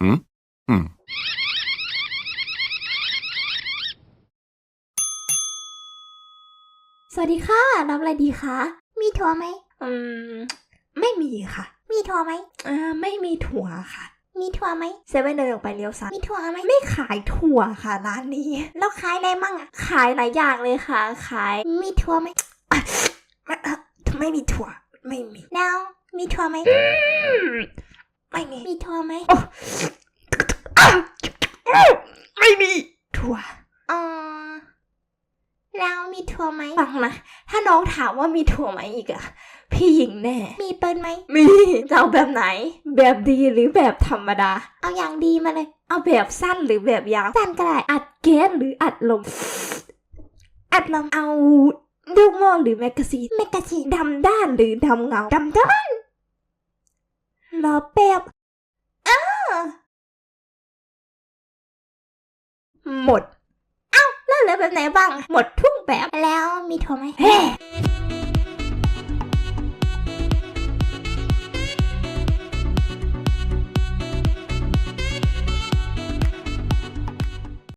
Hmm? Hmm. สวัสดีค่ะ รับอะไรดีคะ มีถั่วไหม อืม ไม่มีค่ะ มีถั่วไหมอ่าไม่มีถั่วค่ะ มีถั่วไหม เซเว่นเดินออกไปเลี้ยวซ้าย มีถั่วไหม ไม่ขายถั่วค่ะร้านนี้ แล้วขายอะไรมั่งอะขายหลายอย่างเลยค่ะ ขาย มีถั่วไหมไม่อะไม่มีถั่ว ไม่มี แล้ว มีถั่วไหม ไม่มี มีถั่วไหมไม่มีถั่วอ๋อแล้วมีถั่วไหมฟังนะ ถ้าน้องถามว่ามีถั่วไหมอีกอะพี่หญิงแน่ มีเปิ้ลไหม มีจะเอาแบบไหน แบบดีหรือแบบธรรมดา เอาอย่างดีมาเลย เอาแบบสั้นหรือแบบยาว สั้นก็ได้ อัดแก๊สหรืออัดลม อัดลม เอาลูกโม่หรือแมกกาซีนเมกะชีดำด้านหรือดำเงา ดำด้าน รอแป๊บอ้าหมด เอ้าแล้วเหลือแบบไหนบ้าง หมดทุกแบบแล้วมีถั่วไหมเฮ้